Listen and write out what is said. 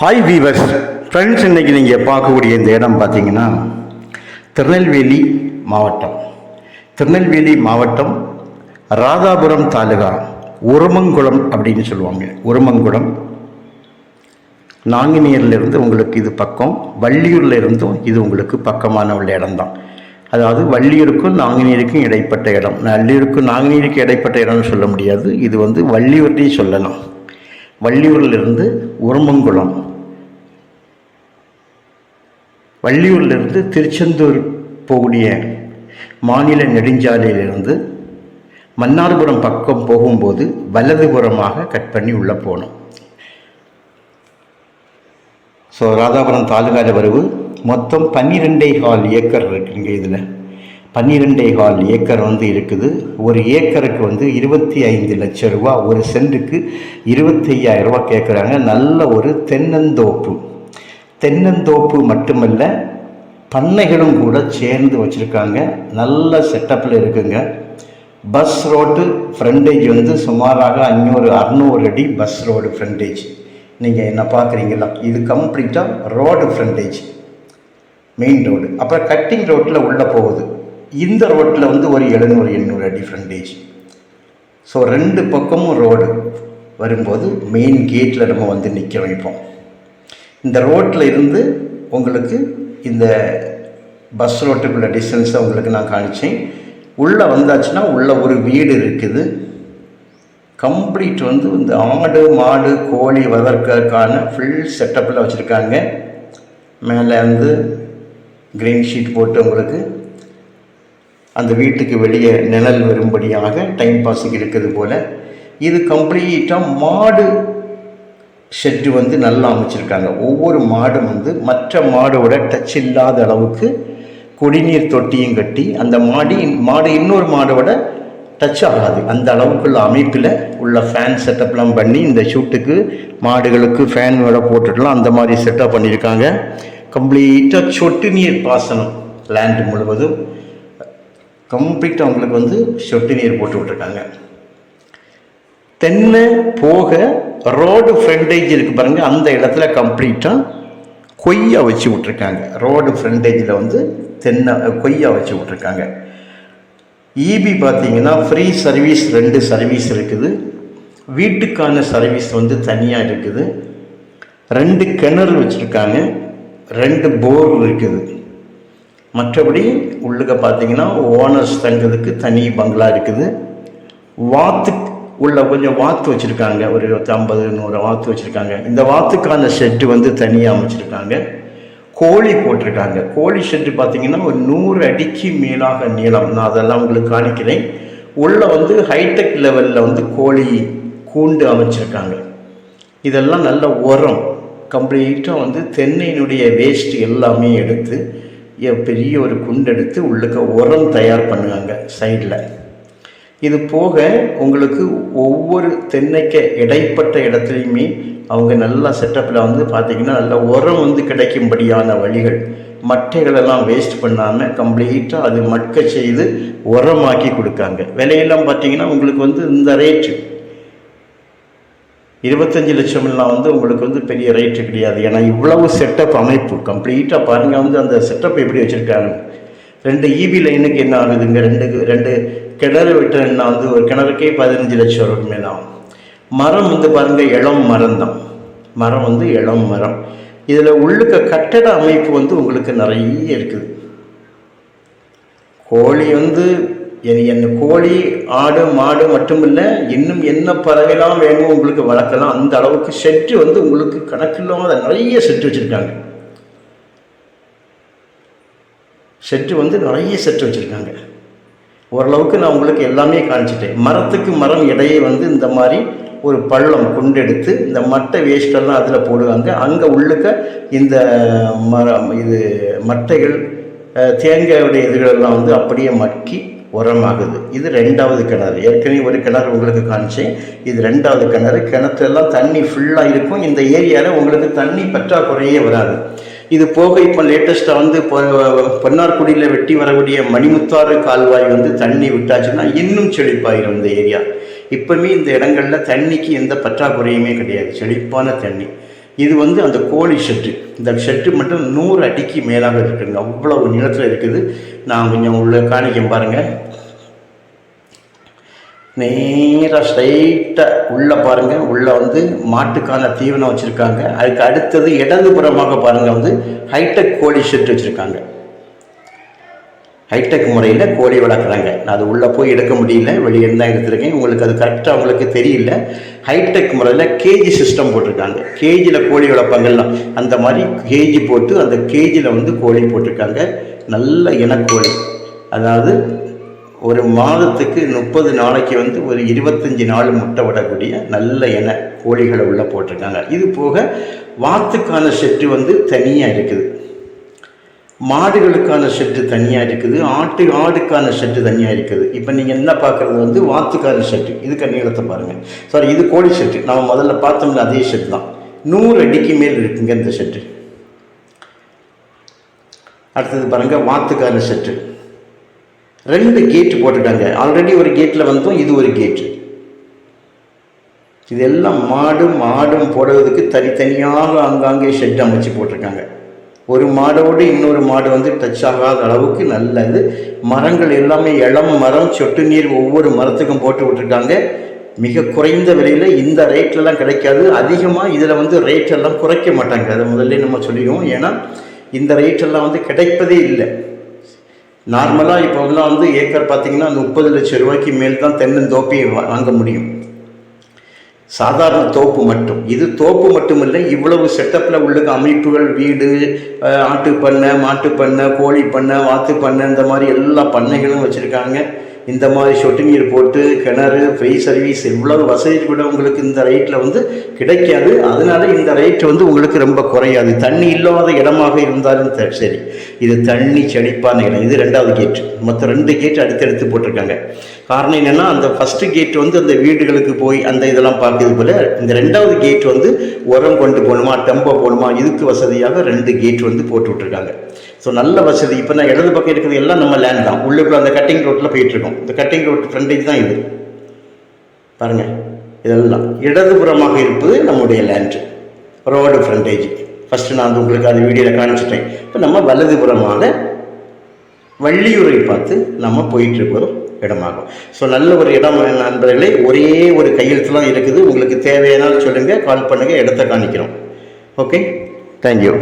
Hi viewers friends இன்னைக்கு நீங்கள் பார்க்கக்கூடிய இந்த இடம் பார்த்தீங்கன்னா திருநெல்வேலி மாவட்டம். திருநெல்வேலி மாவட்டம் ராதாபுரம் தாலுகா உருமங்குளம் அப்படின்னு சொல்லுவாங்க. உருமங்குளம். நாங்குநேரிலிருந்து உங்களுக்கு இது பக்கம் வள்ளியூரில் இருந்தும் இது உங்களுக்கு பக்கமான உள்ள இடம்தான். அதாவது வள்ளியூருக்கும் நாங்குநீருக்கும் இடைப்பட்ட இடம். வள்ளியூருக்கும் நாங்குநேருக்கு இடைப்பட்ட இடம்னு சொல்ல முடியாது. இது வந்து வள்ளியூர்லேயும் சொல்லலாம். வள்ளியூரிலிருந்து உருமங்குளம். வள்ளியூர்லேருந்து திருச்செந்தூர் போகக்கூடிய மாநில நெடுஞ்சாலையிலிருந்து மன்னார்புரம் பக்கம் போகும்போது வலதுபுறமாக கட் பண்ணி உள்ளே போகணும் ஸோ ராதாபுரம் தாலுகால வரவு. மொத்தம் பன்னிரெண்டே கால் ஏக்கர் இருக்குங்க இதில். பன்னிரெண்டே கால் ஏக்கர் வந்து இருக்குது. ஒரு ஏக்கருக்கு வந்து இருபத்தி ஐந்து லட்சம் ரூபா ஒரு சென்ட்டுக்கு இருபத்தையாயிரம் ரூபா கேட்குறாங்க நல்ல ஒரு தென்னந்தோப்பு. தென்னந்தோப்பு மட்டுமல்ல பண்ணைகளும் கூட சேர்ந்து வச்சுருக்காங்க. நல்ல செட்டப்பில் இருக்குங்க. பஸ் ரோடு ஃப்ரண்டேஜ் வந்து சுமாராக அஞ்சூறு அறநூறு அடி பஸ் ரோடு ஃப்ரண்டேஜ் நீங்கள் என்ன பார்க்குறீங்களா இது கம்ப்ளீட்டாக ரோடு ஃப்ரண்டேஜ் மெயின் ரோடு அப்புறம் கட்டிங் ரோட்டில் உள்ளே போகுது. இந்த ரோட்டில் வந்து ஒரு எழுநூறு எண்ணூறு அடி ஃப்ரண்டேஜ் ஸோ ரெண்டு பக்கமும் ரோடு வரும்போது மெயின் கேட்டில் நம்ம வந்து நிற்க வைப்போம். இந்த ரோட்டில் இருந்து உங்களுக்கு இந்த பஸ் ரோட்டுக்குள்ள டிஸ்டன்ஸை உங்களுக்கு நான் காணிச்சேன் உள்ளே வந்தாச்சுன்னா உள்ளே ஒரு வீடு இருக்குது. கம்ப்ளீட் வந்து இந்த ஆடு மாடு கோழி வளர்க்கறதுக்கான ஃபுல் செட்டப்பில் வச்சுருக்காங்க. மேலே வந்து க்ரீன் ஷீட் போட்டு உங்களுக்கு அந்த வீட்டுக்கு வெளியே நிழல் வரும்படியாக டைம் பாஸுக்கு இருக்குது போல். இது கம்ப்ளீட்டாக மாடு ஷெட்டு வந்து நல்லா அமைச்சிருக்காங்க. ஒவ்வொரு மாடும் வந்து மற்ற மாடோட டச் இல்லாத அளவுக்கு குடிநீர் தொட்டியும் கட்டி அந்த மாடி மாடு இன்னொரு மாடோட டச் ஆகாது. அந்த அளவுக்குள்ள அமைப்பில் உள்ள ஃபேன் செட்டப்லாம் பண்ணி இந்த ஷூட்டுக்கு மாடுகளுக்கு ஃபேன் வேலை போட்டுடலாம் அந்த மாதிரி செட்டப் பண்ணியிருக்காங்க. கம்ப்ளீட்டாக சொட்டு நீர் பாசனம் லேண்டு முழுவதும். கம்ப்ளீட்டாக அவங்களுக்கு வந்து சொட்டு நீர் போட்டு விட்ருக்காங்க தென்னை போக ரோடு ஃப்ரண்டேஜ் இருக்குது பாருங்க அந்த இடத்துல கம்ப்ளீட்டாக கொய்யா வச்சு விட்ருக்காங்க ரோடு ஃப்ரண்டேஜில் வந்து தென்னை கொய்யா வச்சு விட்ருக்காங்க இபி பார்த்தீங்கன்னா ஃப்ரீ சர்வீஸ் ரெண்டு சர்வீஸ் இருக்குது. வீட்டுக்கான சர்வீஸ் வந்து தனியாக இருக்குது. ரெண்டு கிணறு வச்சுருக்காங்க. ரெண்டு போர் இருக்குது. மற்றபடி உள்ளுக்க பார்த்தீங்கன்னா ஓனர்ஸ் தங்குறதுக்கு தனி பங்களா இருக்குது. வாத்து உள்ள கொஞ்சம் வாத்து வச்சுருக்காங்க. ஒரு ஐம்பது நூறு வாத்து வச்சுருக்காங்க. இந்த வாத்துக்கான ஷெட்டு வந்து தனியாக அமைச்சிருக்காங்க. கோழி போட்டிருக்காங்க. கோழி ஷெட்டு பார்த்திங்கன்னா ஒரு நூறு அடிக்கு மேலாக நீளம். நான் அதெல்லாம் உங்களுக்கு காணிக்கிறேன். உள்ளே வந்து ஹைடெக் லெவலில் வந்து கோழி கூண்டு அமைச்சிருக்காங்க. இதெல்லாம் நல்ல உரம். கம்ப்ளீட்டாக வந்து தென்னையினுடைய வேஸ்ட் எல்லாமே எடுத்து பெரிய ஒரு குண்டெடுத்து உள்ளுக்க உரம் தயார் பண்ணுவாங்க சைடில் இது போக உங்களுக்கு ஒவ்வொரு தென்னைக்கு இடைப்பட்ட இடத்துலையுமே அவங்க நல்லா செட்டப்பில் வந்து பார்த்தீங்கன்னா நல்ல உரம் வந்து கிடைக்கும்படியான வழிகள். மட்டைகளெல்லாம் வேஸ்ட் பண்ணாமல் கம்ப்ளீட்டாக அது மட்க செய்து உரமாக்கி கொடுக்காங்க. விலையெல்லாம் பார்த்தீங்கன்னா உங்களுக்கு வந்து இந்த ரேட்டு இருபத்தஞ்சி லட்சம்லாம் வந்து உங்களுக்கு வந்து பெரிய ரேட்டு கிடையாது. ஏன்னா இவ்வளவு செட்டப் அமைப்பு. கம்ப்ளீட்டாக பாருங்கள் வந்து அந்த செட்டப் எப்படி வச்சுருக்காங்க. ரெண்டு இபி லைனுக்கு என்ன ஆகுதுங்க? ரெண்டு ரெண்டு கிணறு விட்டேன்னா வந்து ஒரு கிணறுக்கே பதினஞ்சு லட்சம் ரூபாய் தான் மரம் வந்து பாருங்கள் இளம் மரம் தான் மரம் வந்து இளம் மரம். இதில் உள்ளுக்க கட்டட அமைப்பு வந்து உங்களுக்கு நிறைய இருக்குது. கோழி வந்து என் என்ன கோழி ஆடு மாடு மட்டும் இல்லை இன்னும் என்ன பறவைலாம் வேணும் உங்களுக்கு வளர்க்கலாம். அந்த அளவுக்கு செட்டு வந்து உங்களுக்கு கணக்கில்லாத நிறைய செட்டு வச்சுருக்காங்க. செட்டு வந்து நிறைய செட்டு வச்சுருக்காங்க. ஓரளவுக்கு நான் உங்களுக்கு எல்லாமே காமிச்சிட்டேன். மரத்துக்கு மரம் இடையே வந்து இந்த மாதிரி ஒரு பள்ளம் கொண்டெடுத்து இந்த மட்டை வேஸ்டெல்லாம் அதில் போடுவாங்க. அங்கே உள்ளுக்க இந்த மரம் இது மட்டைகள் தேங்காயுடைய இதுகளெல்லாம் வந்து அப்படியே மக்கி உரமாகுது. இது ரெண்டாவது கிணறு. ஏற்கனவே ஒரு கிணறு உங்களுக்கு காமிச்சேன். இது ரெண்டாவது கிணறு. கிணத்துலலாம் தண்ணி ஃபுல்லாக இருக்கும். இந்த ஏரியாவில் உங்களுக்கு தண்ணி பற்றாக்குறையே வராது. இது போக இப்போ லேட்டஸ்ட்டாக வந்து பொன்னார்குடியில் வெட்டி வரக்கூடிய மணிமுத்தாறு கால்வாய் வந்து தண்ணி விட்டாச்சுன்னா இன்னும் செழிப்பாயிரும் இந்த ஏரியா. இப்போவுமே இந்த இடங்கள்ல தண்ணிக்கு எந்த பற்றாக்குறையுமே கிடையாது. செழிப்பான தண்ணி. இது வந்து அந்த கோழி ஷெட்டு. இந்த ஷெட்டு மட்டும் நூறு அடிக்கு மேலாக இருக்குங்க. அவ்வளவு நிலத்தில் இருக்குது. நான் கொஞ்சம் உள்ள காணிக்கம் பாருங்கள் நேராக ஸ்ட்ரைட்டாக உள்ளே பாருங்கள் உள்ளே வந்து மாட்டுக்கான தீவனம் வச்சுருக்காங்க. அதுக்கு அடுத்தது இடதுபுறமாக பாருங்கள் வந்து ஹைடெக் கோழி ஷெட் வச்சுருக்காங்க. ஹைடெக் முறையில் கோழி வளர்க்குறாங்க. நான் அது உள்ளே போய் எடுக்க முடியல. வெளியே தான் எடுத்துருக்கேன். உங்களுக்கு அது கரெக்டாக உங்களுக்கு தெரியல. ஹைடெக் முறையில் கேஜி சிஸ்டம் போட்டிருக்காங்க. கேஜியில் கோழி வளர்ப்பாங்கலாம் அந்த மாதிரி கேஜி போட்டு அந்த கேஜியில் வந்து கோழி போட்டிருக்காங்க. நல்ல இனக்கோழி. அதாவது ஒரு மாதத்துக்கு முப்பது நாளைக்கு வந்து ஒரு இருபத்தஞ்சி நாள் முட்டை விடக்கூடிய நல்ல என கோழிகளை உள்ளே போட்டிருக்காங்க. இது போக வாத்துக்கான செட்டு வந்து தனியாக இருக்குது. மாடுகளுக்கான ஷெட்டு தனியாக இருக்குது. ஆட்டு ஆடுக்கான ஷெட்டு தனியாக இருக்குது. இப்போ நீங்கள் என்ன பார்க்குறது வந்து வாத்துக்கான செட்டு. இதுக்கு நீளத்தை பாருங்கள் சாரி இது கோழி செட்டு. நம்ம முதல்ல பார்த்தோம்ல அதே செட்டு தான். நூறு அடிக்கு மேல் இருக்குங்க இந்த செட்டு. அடுத்தது பாருங்கள் வாத்துக்கான செட்டு. ரெண்டு கேட்டு போட்டுட்டாங்க. ஆல்ரெடி ஒரு கேட்டில் வந்தோம் இது ஒரு கேட்டு இதெல்லாம் மாடும் மாடும் போடுறதுக்கு தனித்தனியாக அங்காங்கே ஷெட் அமைச்சு போட்டிருக்காங்க. ஒரு மாடோடு இன்னொரு மாடு வந்து டச் ஆகாத அளவுக்கு நல்லது. மரங்கள் எல்லாமே இளம் மரம் சொட்டு நீர் ஒவ்வொரு மரத்துக்கும் போட்டு விட்டுருக்காங்க. மிக குறைந்த விலையில் இந்த ரேட்லலாம் கிடைக்காது. அதிகமாக இதில் வந்து ரேட் எல்லாம் குறைக்க மாட்டாங்க. அதை முதல்ல நம்ம சொல்லிடுவோம். ஏன்னா இந்த ரேட்டெல்லாம் வந்து கிடைப்பதே இல்லை. நார்மலாக இப்போதெல்லாம் வந்து ஏக்கர் பார்த்தீங்கன்னா முப்பது லட்சம் ரூபாய்க்கு மேல் தான் தென்னந்தோப்பியை வாங்க முடியும். சாதாரண தோப்பு மட்டும். இது தோப்பு மட்டுமில்லை இவ்வளவு செட்டப்பில் உள்ள அமைப்புகள் வீடு ஆட்டு பண்ணை மாட்டு பண்ணை கோழி பண்ணை வாத்து பண்ணை இந்த மாதிரி எல்லா பண்ணைகளும் வச்சுருக்காங்க. இந்த மாதிரி சொட்டு நீர் போட்டு கிணறு ஃப்ரீ சர்வீஸ் இவ்வளவு வசதி கூட உங்களுக்கு இந்த ரேட்டில் வந்து கிடைக்காது. அதனால இந்த ரேட் வந்து உங்களுக்கு ரொம்ப குறையாது. தண்ணி இல்லாத இடமாக இருந்தாலும் சரி. இது தண்ணி செழிப்பான இடம். இது ரெண்டாவது கேட் மொத்தம் ரெண்டு கேட் அடுத்தடுத்து போட்டிருக்காங்க. காரணம் என்னென்னா அந்த ஃபஸ்ட்டு கேட் வந்து அந்த வீடுகளுக்கு போய் அந்த இதெல்லாம் பார்க்குறது போல் இந்த ரெண்டாவது கேட் வந்து உரம் கொண்டு போகணுமா டெம்போ போகணுமா இதுக்கு வசதியாக ரெண்டு கேட் வந்து போட்டு விட்ருக்காங்க ஸோ நல்ல வசதி. இப்போ நான் இடது பக்கம் இருக்கிறது எல்லாம் நம்ம லேண்ட் தான். உள்ளுக்குள்ள அந்த கட்டிங் ரோட்டில் போயிட்டுருக்கோம் இந்த கட்டிங் ரோட் ஃப்ரண்டேஜ் தான் இது. பாருங்கள் இதெல்லாம் இடதுபுறமாக இருப்பது நம்முடைய லேண்டு ரோடு ஃப்ரண்டேஜ் ஃபஸ்ட்டு நான் வந்து உங்களுக்கு அந்த வீடியோவில் காமிச்சிட்டேன். இப்போ நம்ம வலதுபுறமாக வள்ளியூரை பார்த்து நம்ம போயிட்டுருக்கோம் இடமாகும். ஸோ நல்ல ஒரு இடம் நண்பர்களே? ஒரே ஒரு கையெழுத்து தான் இருக்குது. உங்களுக்கு தேவையானால் சொல்லுங்கள் கால் பண்ணுங்கள் இடத்த காணிக்கிறோம் ஓகே தேங்க்யூ